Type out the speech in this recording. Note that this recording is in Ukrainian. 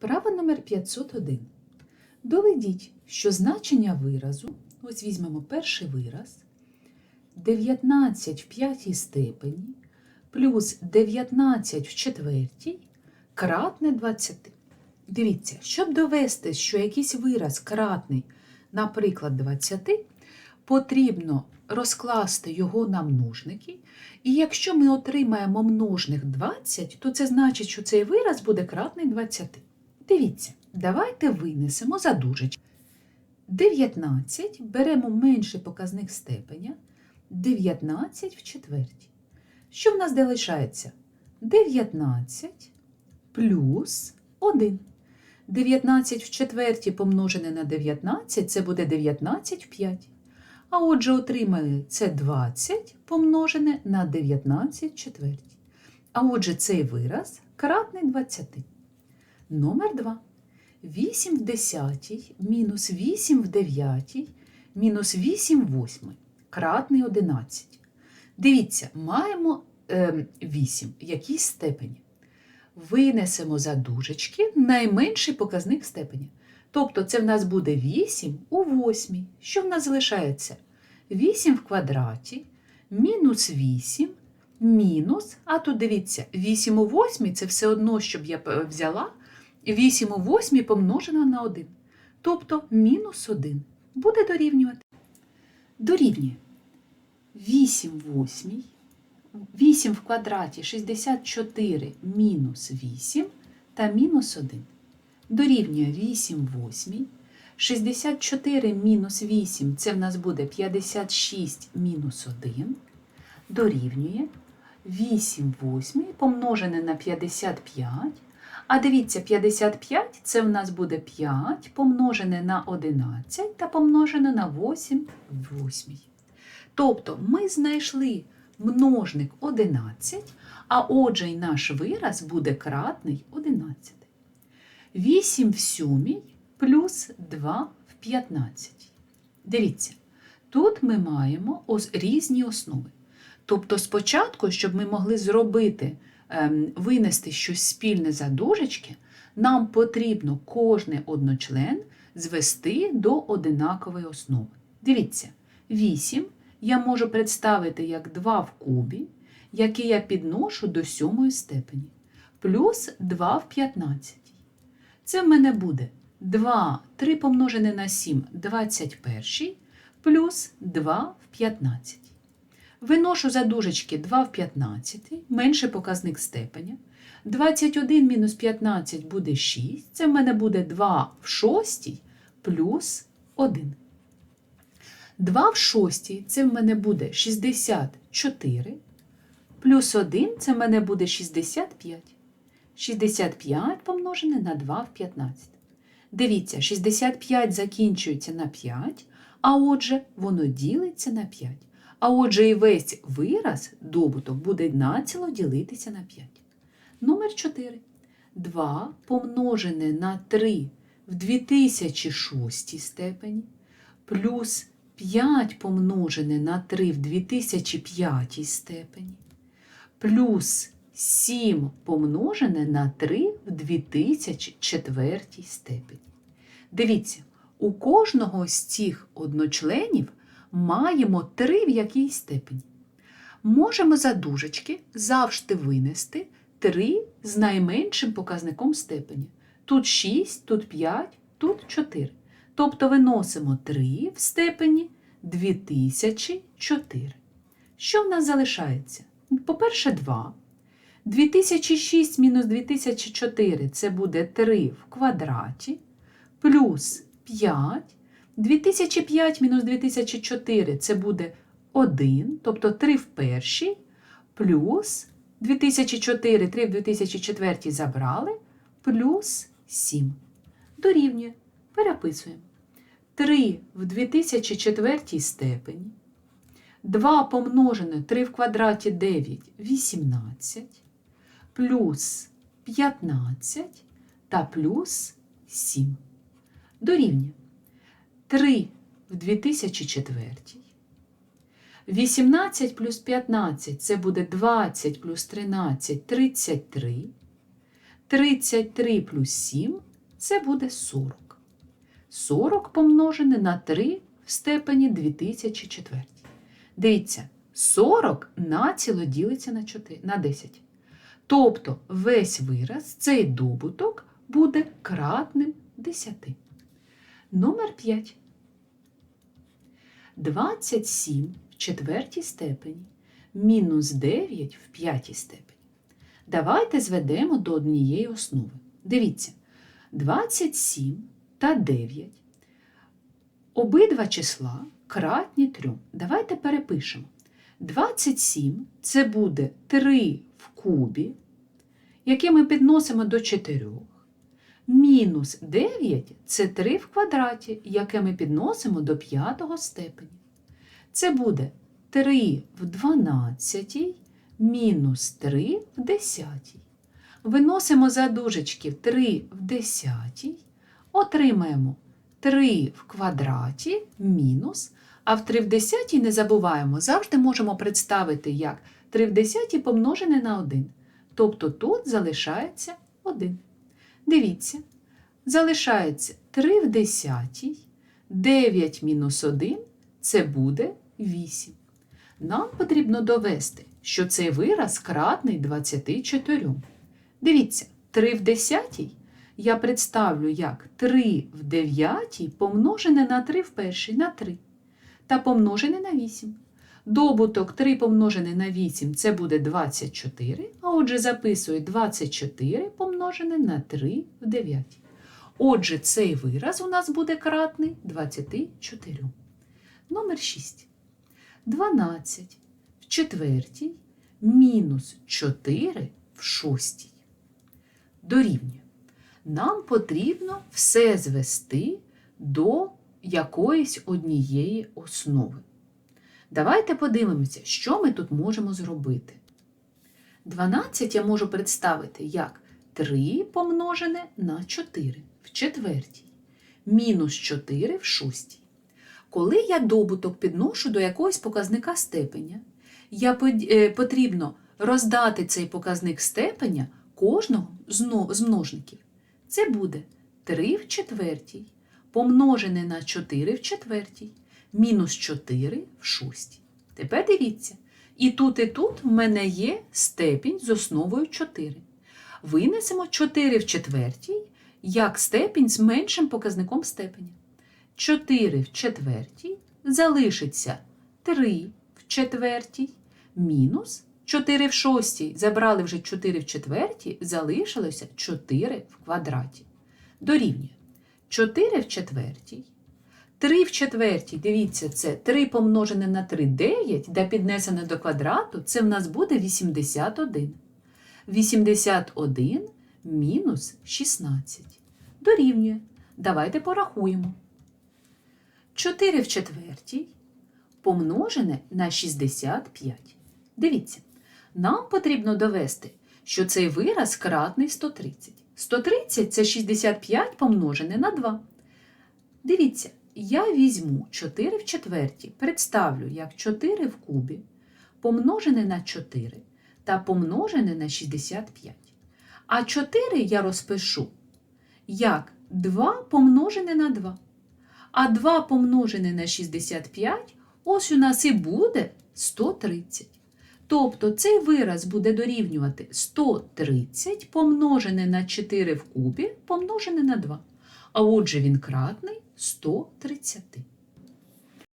Вправа номер 501. Доведіть, що значення виразу, ось візьмемо перший вираз, 19 в п'ятій степені плюс 19 в четвертій кратне 20. Дивіться, щоб довести, що якийсь вираз кратний, наприклад, 20, потрібно розкласти його на множники. І якщо ми отримаємо множник 20, то це значить, що цей вираз буде кратний 20. Дивіться, давайте винесемо за дужечки. 19 беремо менший показник степеня, 19 в четвертій. Що в нас залишається? 19 плюс 1. 19 в четвертій помножене на 19 це буде 19 в 5. А отже, отримали це 20 помножене на 19 в четвертій. А отже, цей вираз кратний 20. Номер 2. 8 в 10 мінус 8 в 9 мінус 8 в 8 кратний 11. Дивіться, маємо е, 8 в якійсь степені. Винесемо за дужечки найменший показник степені. Тобто це в нас буде 8 у 8. Що в нас залишається? 8 в квадраті мінус 8 мінус, а тут дивіться, 8 у 8 це все одно, щоб я е, взяла 8 у 8 помножено на 1. Тобто мінус 1 буде дорівнювати. Дорівнює 8 в 8, 8 в квадраті 64 мінус 8 та мінус 1. Дорівнює 8 в 8. 64 мінус 8 це в нас буде 56 мінус 1. Дорівнює 8 в 8 помножене на 55. А дивіться, 55 це в нас буде 5 помножене на 11 та помножене на 8 в 8. Тобто ми знайшли множник 11, а отже й наш вираз буде кратний 11. 8 в 7 плюс 2 в 15. Дивіться, тут ми маємо різні основи. Тобто, спочатку, щоб ми могли зробити, винести щось спільне за дужечки, нам потрібно кожний одночлен звести до одинакової основи. Дивіться, 8 я можу представити як 2 в кубі, який я підношу до сьомої степені, плюс 2 в 15. Це в мене буде 2, 3 помножене на 7, 21, плюс 2 в 15. Виношу за дужечки 2 в 15, менший показник степеня. 21 мінус 15 буде 6. Це в мене буде 2 в 6 плюс 1. 2 в 6 це в мене буде 64. Плюс 1 це в мене буде 65. 65 помножене на 2 в 15. Дивіться, 65 закінчується на 5, а отже, воно ділиться на 5. А отже, і весь вираз добуток буде націло ділитися на 5. Номер 4. 2 помножене на 3 в 2006 степені плюс 5 помножене на 3 в 2005 степені плюс 7 помножене на 3 в 2004 степені. Дивіться, у кожного з цих одночленів маємо 3 в якійсь степені. Можемо за дужечки завжди винести 3 з найменшим показником степені. Тут 6, тут 5, тут 4. Тобто виносимо 3 в степені 2004. Що в нас залишається? По-перше, 2. 2006 мінус 2004 це буде 3 в квадраті, плюс 5. 2005 мінус 2004 це буде 1, тобто 3 в першій, плюс 2004, 3 в 2004 забрали, плюс 7. Дорівнює. Переписуємо. 3 в 2004 степені. 2 помножене 3 в квадраті 9 18, плюс 15 та плюс 7. Дорівнює 3 в 2004. 18 плюс 15 це буде 20 плюс 13 33. 33 плюс 7 Це буде 40. 40 помножене на 3 в степені 2004. Дивіться, 40 націло ділиться на 4, на 10. Тобто весь вираз, цей добуток буде кратним 10. Номер 5. 27 в четвертій степені мінус 9 в п'ятій степені. Давайте зведемо до однієї основи. Дивіться, 27 та 9. Обидва числа кратні 3. Давайте перепишемо. 27 це буде 3 в кубі, яке ми підносимо до 4. Мінус 9 це 3 в квадраті, яке ми підносимо до 5 степені. Це буде 3 в 12 мінус 3 в 10. Виносимо за дужечки 3 в 10, отримаємо 3 в квадраті мінус, а в 3 в 10 не забуваємо, завжди можемо представити як 3 в 10 помножене на 1. Тобто тут залишається 1. Дивіться, залишається 3 в 10, 9 мінус 1 це буде 8. Нам потрібно довести, що цей вираз кратний 24. Дивіться, 3 в 10 я представлю як 3 в 9 помножене на 3 в першій на 3 та помножене на 8. Добуток 3 помножене на 8 це буде 24, а отже записую 24 помножене на 3 в 9. Отже, цей вираз у нас буде кратний 24. Номер 6. 12 в четвертій мінус 4 в шостій. Дорівнює. Нам потрібно все звести до якоїсь однієї основи. Давайте подивимося, що ми тут можемо зробити. 12 я можу представити як 3 помножене на 4 в четвертій, мінус 4 в шостій. Коли я добуток підношу до якогось показника степеня, я е, потрібно роздати цей показник степеня кожного з множників. Це буде 3 в четвертій, помножене на 4 в четвертій, мінус 4 в шостій. Тепер дивіться, і тут, і тут в мене є степінь з основою 4. Винесемо 4 в четвертій як степінь з меншим показником степеня. 4 в четвертій залишиться 3 в четвертій мінус 4 в шостій. Забрали вже 4 в четвертій, залишилося 4 в квадраті. Дорівнює 4 в четвертій. 3 в четвертій, дивіться, це 3 помножене на 3 9, де піднесене до квадрату, це в нас буде 81. 81 мінус 16. Дорівнює. Давайте порахуємо. 4 в четвертій помножене на 65. Dивіться, нам потрібно довести, що цей вираз кратний 130. 130 це 65 помножене на 2. Дивіться, я візьму 4 в четвертій, представлю як 4 в кубі, помножене на 4 та помножене на 65. А 4 я розпишу як 2 помножене на 2. А 2 помножене на 65, ось у нас і буде 130. Тобто цей вираз буде дорівнювати 130 помножене на 4 в кубі, помножене на 2. А отже він кратний 130.